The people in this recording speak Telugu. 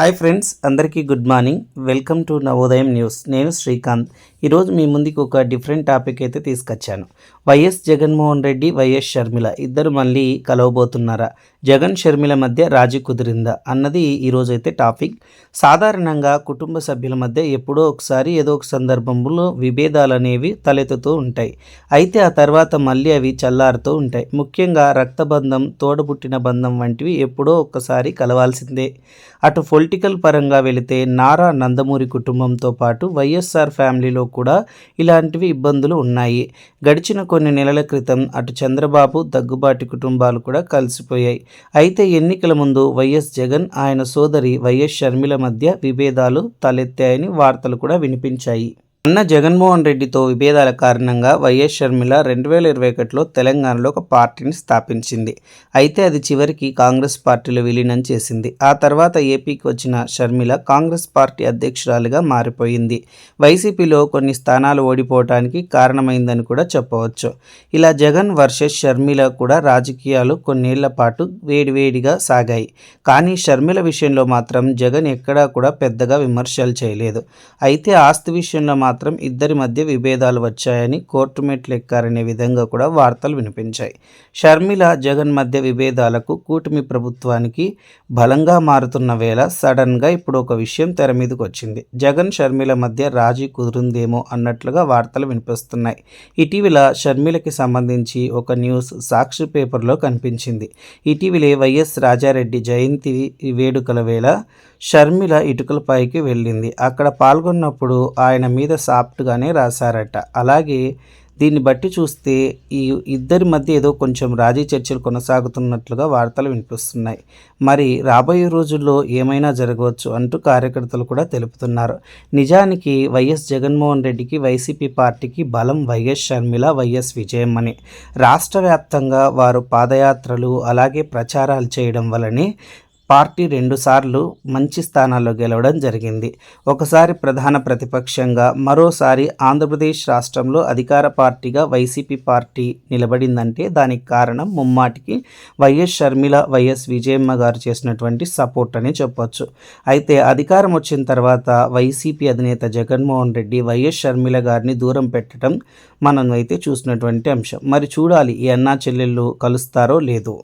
హాయ్ ఫ్రెండ్స్ అందరికీ good morning. Welcome to Navodayam news. నేను శ్రీకాంత్. ఈరోజు మీ ముందుకు ఒక డిఫరెంట్ టాపిక్ అయితే తీసుకొచ్చాను. వైఎస్ జగన్మోహన్ రెడ్డి వైఎస్ షర్మిల ఇద్దరు మళ్ళీ కలవబోతున్నారా? జగన్ షర్మిల మధ్య రాజీ కుదిరిందా? అన్నది ఈరోజు అయితే టాపిక్. సాధారణంగా కుటుంబ సభ్యుల మధ్య ఎప్పుడో ఒకసారి ఏదో ఒక సందర్భంలో విభేదాలు అనేవి తలెత్తుతూ ఉంటాయి. అయితే ఆ తర్వాత మళ్ళీ అవి చల్లారుతూ ఉంటాయి. ముఖ్యంగా రక్తబంధం తోడబుట్టిన బంధం వంటివి ఎప్పుడో ఒక్కసారి కలవాల్సిందే. అటు పొలిటికల్ పరంగా వెళితే నారా నందమూరి కుటుంబంతో పాటు వైఎస్ఆర్ ఫ్యామిలీలో కూడా ఇలాంటివి ఇబ్బందులు ఉన్నాయి. గడిచిన కొన్ని నెలల క్రితం అటు చంద్రబాబు దగ్గుబాటి కుటుంబాలు కూడా కలిసిపోయాయి. అయితే ఎన్నికల ముందు వైఎస్ జగన్ ఆయన సోదరి వైఎస్ షర్మిల మధ్య విభేదాలు తలెత్తాయని వార్తలు కూడా వినిపించాయి. అన్న జగన్మోహన్ రెడ్డితో విభేదాల కారణంగా వైఎస్ షర్మిల రెండు వేల ఇరవై ఒకటిలో తెలంగాణలో ఒక పార్టీని స్థాపించింది. అయితే అది చివరికి కాంగ్రెస్ పార్టీలో విలీనం చేసింది. ఆ తర్వాత ఏపీకి వచ్చిన షర్మిల కాంగ్రెస్ పార్టీ అధ్యక్షురాలిగా మారిపోయింది. వైసీపీలో కొన్ని స్థానాలు ఓడిపోవటానికి కారణమైందని కూడా చెప్పవచ్చు. ఇలా జగన్ వర్సెస్ షర్మిల కూడా రాజకీయాలు కొన్నేళ్ళ పాటు వేడివేడిగా సాగాయి. కానీ షర్మిల విషయంలో మాత్రం జగన్ ఎక్కడా కూడా పెద్దగా విమర్శలు చేయలేదు. అయితే ఆస్తి విషయంలో మాత్రం మాత్రం ఇద్దరి మధ్య విభేదాలు వచ్చాయని కోర్టు మెట్లు ఎక్కారనే విధంగా కూడా వార్తలు వినిపించాయి. షర్మిల జగన్ మధ్య విభేదాలకు కూటమి ప్రభుత్వానికి బలంగా మారుతున్న వేళ సడన్గా ఇప్పుడు ఒక విషయం తెర మీదకి వచ్చింది. జగన్ షర్మిల మధ్య రాజీ కుదురుందేమో అన్నట్లుగా వార్తలు వినిపిస్తున్నాయి. ఇటీవల షర్మిలకి సంబంధించి ఒక న్యూస్ సాక్షి పేపర్లో కనిపించింది. ఇటీవలే వైఎస్ రాజారెడ్డి జయంతి వేడుకల వేళ షర్మిల ఇటుకలపైకి వెళ్ళింది. అక్కడ పాల్గొన్నప్పుడు ఆయన మీద సాఫ్ట్గానే రాశారట. అలాగే దీన్ని బట్టి చూస్తే ఈ ఇద్దరి మధ్య ఏదో కొంచెం రాజీ చర్చలు కొనసాగుతున్నట్లుగా వార్తలు వినిపిస్తున్నాయి. మరి రాబోయే రోజుల్లో ఏమైనా జరగవచ్చు అంటూ కార్యకర్తలు కూడా తెలుపుతున్నారు. నిజానికి వైఎస్ జగన్మోహన్ రెడ్డికి వైసీపీ పార్టీకి బలం వైఎస్ షర్మిల వైఎస్ విజయమ్మని రాష్ట్ర వ్యాప్తంగా వారు పాదయాత్రలు అలాగే ప్రచారాలు చేయడం వల్లనే పార్టీ రెండుసార్లు మంచి స్థానాల్లో గెలవడం జరిగింది. ఒకసారి ప్రధాన ప్రతిపక్షంగా మరోసారి ఆంధ్రప్రదేశ్ రాష్ట్రంలో అధికార పార్టీగా వైసీపీ పార్టీ నిలబడిందంటే దానికి కారణం ముమ్మాటికి వైఎస్ షర్మిల వైఎస్ విజయమ్మ గారు చేసినటువంటి సపోర్ట్ అని చెప్పొచ్చు. అయితే అధికారం వచ్చిన తర్వాత వైసీపీ అధినేత జగన్మోహన్ రెడ్డి వైఎస్ షర్మిల గారిని దూరం పెట్టడం మనం అయితే చూసినటువంటి అంశం. మరి చూడాలి ఈ అన్నా చెల్లెళ్ళు కలుస్తారో లేదో.